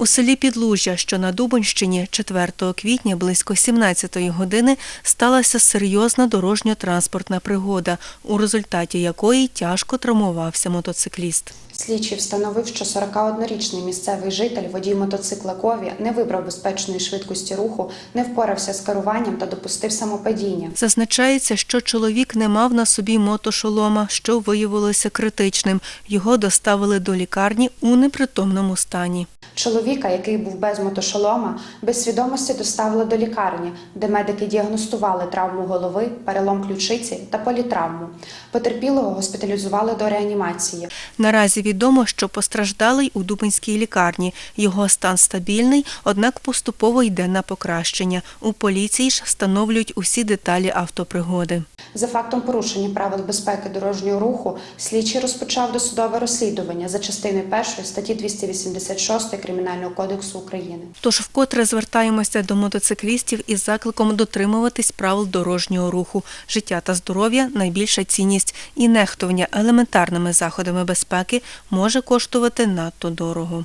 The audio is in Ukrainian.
У селі Підлужжя, що на Дубонщині, 4 квітня близько 17-ї години сталася серйозна дорожньо-транспортна пригода, у результаті якої тяжко травмувався мотоцикліст. Слідчий встановив, що 41-річний місцевий житель, водій мотоцикла Кові, не вибрав безпечної швидкості руху, не впорався з керуванням та допустив самопадіння. Зазначається, що чоловік не мав на собі мотошолома, що виявилося критичним. Його доставили до лікарні у непритомному стані. Чоловіка, який був без мотошолома, без свідомості доставили до лікарні, де медики діагностували травму голови, перелом ключиці та політравму. Потерпілого госпіталізували до реанімації. Наразі відомо, що постраждалий у Дубинській лікарні. Його стан стабільний, однак поступово йде на покращення. У поліції ж встановлюють усі деталі автопригоди. За фактом порушення правил безпеки дорожнього руху, слідчий розпочав досудове розслідування за частиною 1 статті 286 Кримінального кодексу України. Тож вкотре звертаємося до мотоциклістів із закликом дотримуватись правил дорожнього руху. Життя та здоров'я найбільша цінність, і нехтування елементарними заходами безпеки може коштувати надто дорого.